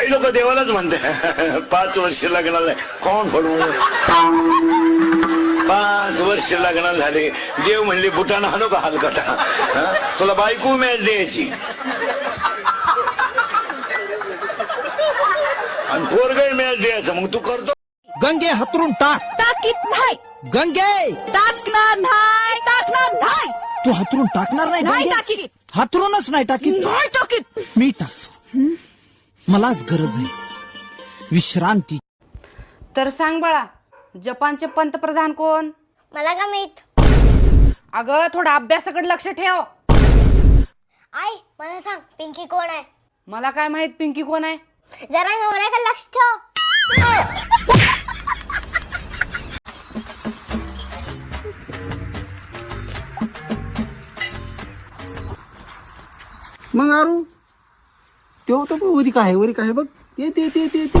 काही लोक देवालाच म्हणते पाच वर्ष लग्नाला कोण फोडून पाच वर्ष लग्नाला झाले. देव म्हणले बुटाना हाणू का हलकटा? हा? तुला बायको मॅच द्यायची. आणि पोरगड मॅच द्यायचं. मग तू करतो. गंगे हतरून टाक. टाकीत नाही. गंगे! टाकणार नाही टाकणार नाही. तू हतरून टाकणार नाही नाही गंगे? टाकीत. हतरूनच नाही टाकीत. नाही टाकीत. मी टाक. मलाच गरज आहे. विश्रांती. तर सांग बाळा जपानचे पंतप्रधान कोण? मला का माहीत? अगं थोडा अभ्यासाकडे लक्ष ठेव. आई मला सांग पिंकी कोण आहे? मला काय माहीत पिंकी कोण आहे? जरा नवऱ्याकडे लक्ष ठेव. मग आरू तेव्हा तर बघ वरी काय आहे, वरी काय आहे बघ. ते ते ते ते ते.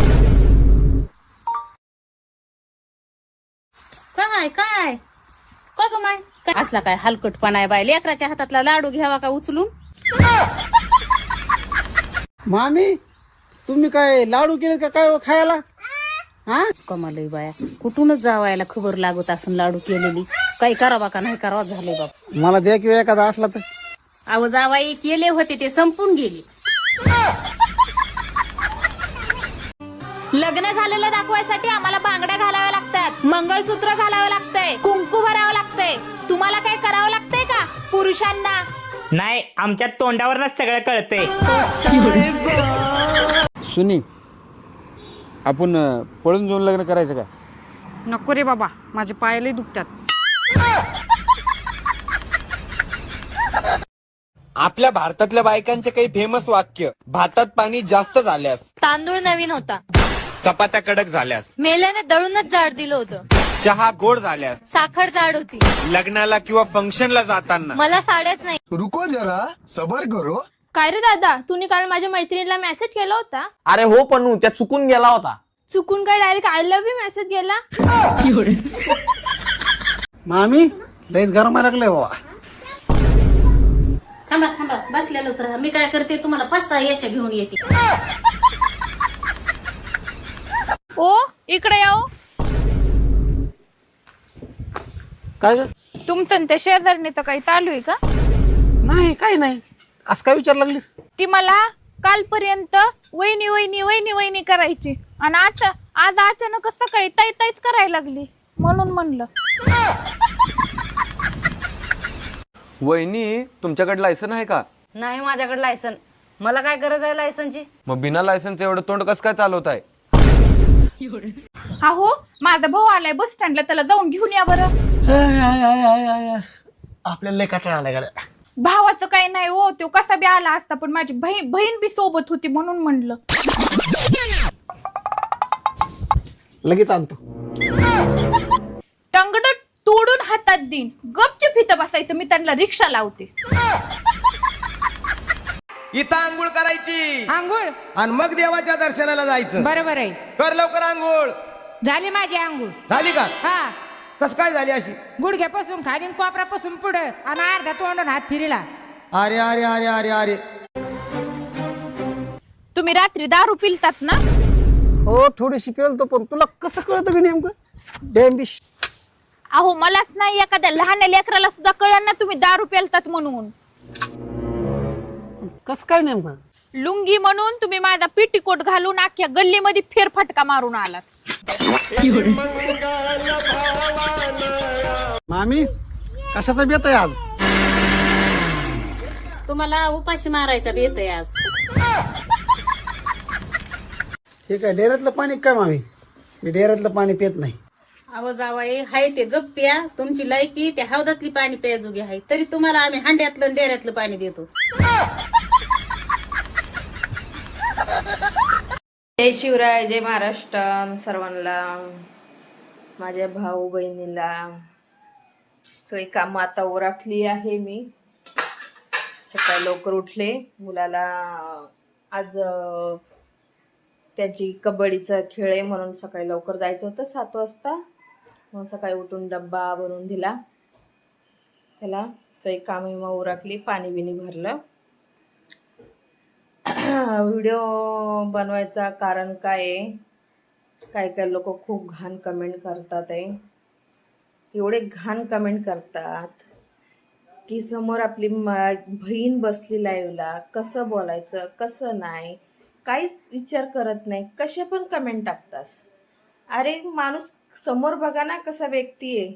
काय काय? का ग माय? काय? असला काय हलकटपणा आहे बाय लेकराच्या हातातला लाडू घ्यावा का उचलून? मामी तुम्ही काय लाडू केले का काय हो खायला? हा? कमालय बाया. कुठूनच जावायला खबर लागत असून लाडू केलेली. काही करावा का नाही करावा झाले बाप मला द्या किंवा एखादा असला तर. अहो जावाई केले होते ते संपून गेले. लग्न झालेलं दाखवायसाठी आम्हाला बांगड्या घालाव्या लागतात मंगळसूत्र घालावं लागतंय कुंकू भरावं लागतंय. तुम्हाला काय करावं लागतंय का पुरुषांना? नाही आमच्या तोंडावरच सगळं कळतंय. सुनी आपण पळून जाऊन लग्न करायचं का? नको रे बाबा माझे पायले दुखतात. आपल्या भारतातल्या बायकांचे काही फेमस वाक्य भातात पाणी जास्त झाल्यास. तांदूळ नवीन होता. चपात्या कडक झाल्यास. मेल्याने दळूनच जाड दिलं होतं. चहा गोड झाल्यास. साखर जाड होती. लग्नाला किंवा फंक्शनला जाताना. मला साड्याच नाही. रुको जरा सबर करो. काय रे दादा तुम्ही काल माझ्या मैत्रिणीला मेसेज केला होता? अरे हो पण त्या चुकून गेला होता. चुकून काय direct I love you message गेला मामी लयच गरम लागलंय बाबा? थांबा थांबा बसलेलंच राहा. मी काय करते तुम्हाला पाच सहा यशा घेऊन येते. ओ इकडे याओ काय ग? तुमचं आणि त्या शेजारणीचं काही चालू आहे का? नाही काय नाही. असं काय विचार लागलीस? ती मला कालपर्यंत वहिनी वहिनी वहिनी वहिनी करायची. आणि आज आज अचानकच सकाळी ताई ताईच करायला लागली. म्हणून म्हणलं. वहिनी तुमच्याकडे लायसन आहे का? नाही माझ्याकडे लायसन मला काय गरज आहे लायसनची मग बिना लायसनचं एवढं तोंड कसं काय चालवत आहे? अहो माझा भाऊ आलाय बस स्टँडला त्याला जाऊन घेऊन या बरं. आपल्याला लय कटाळा आलाय गाड्या. भावाचं काही नाही हो तो कसा बी आला असता पण माझी बहीण बहीण बी सोबत होती म्हणून म्हणलं. लगेच आणतो. टंगड तोडून हातात देईन. गपचूप इथं बसायचं मी त्यांना रिक्षा लावते. इथं आंघोळ करायची. आंघोळ? आणि मग देवाच्या दर्शनाला जायचं. बरोबर आहे. कर लवकर आंघोळ. झाली माझी आंघोळ. झाली का? हा. कस काय झाली अशी? गुडघ्यापासून खाली कोपरापासून पुढं आणि अर्धा तोंडून हात फिरला. अरे अरे अरे अरे अरे. तुम्ही रात्री दारू पिलतात ना? हो थोडीशी पेलतो पण तुला कसं कळतं का नेमकं? डॅम्बिश अहो मलाच नाही एखाद्या लहान लेकराला सुद्धा कळलं ना तुम्ही दारू पेलतात म्हणून. कसं काय नेमकं? लुंगी म्हणून तुम्ही माझा पिटीकोट घालून अख्ख्या गल्लीमध्ये फेरफटका मारून आलात. मामी कशाचा बेत आहे आज? तुम्हाला उपाशी मारायचा बेत आहे आज. हे काय डेऱ्यातलं पाणी काय मामी? मी डेऱ्यातलं पाणी पित नाही. आवाज आवाय हाय ते गप्प्या तुमची लायकी त्या हौदातली पाणी प्यायजोगी आहे. तरी तुम्हाला आम्ही हांड्यातलं आणि डेऱ्यातलं पाणी देतो. जय शिवराय जय महाराष्ट्र सर्वांना माझ्या भाऊ बहिणीला. सगळी माता आता ओराखली आहे मी. सकाळी लवकर उठले. मुलाला आज त्याची कबड्डीचा खेळ आहे म्हणून सकाळी लवकर जायचं होतं सात वाजता. मग सकाळी उठून डब्बा बनवून दिला. त्याला सई कामी मग उरकली पाणी बिणी भरलं. व्हिडिओ बनवायचा कारण काय आहे? काय काय लोक खूप घाण कमेंट करतात आहे. एवढे घाण कमेंट करतात की समोर आपली मा- बहीण बसली लाईव्हला कसं बोलायचं कसं नाही? काहीच विचार करत नाही. कसे पण कमेंट टाकतास. अरे माणूस समोर बघा ना कसा व्यक्ती आहे.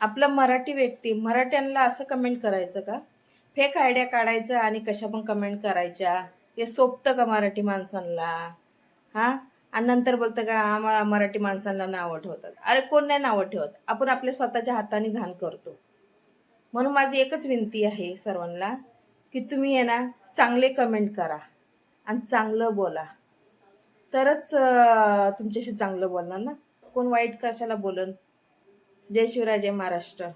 आपला मराठी व्यक्ती. मराठ्यांना असं कमेंट करायचं का? फेक आयडिया काढायचं आणि कशा पण कमेंट करायच्या. हे सोपतं का मराठी माणसांना हां? आणि नंतर बोलतं का आम्हाला मराठी माणसांना नावं ठेवतात. अरे कोण नाही नावं ठेवत. आपण आपल्या स्वतःच्या हाताने घाण करतो. म्हणून माझी एकच विनंती आहे सर्वांना की तुम्ही आहे ना चांगले कमेंट करा आणि चांगलं बोला. तरच तुमच्याशी चांगलं बोलणार ना? कोण वाईट कशाला बोलन जय शिवराय जय महाराष्ट्र.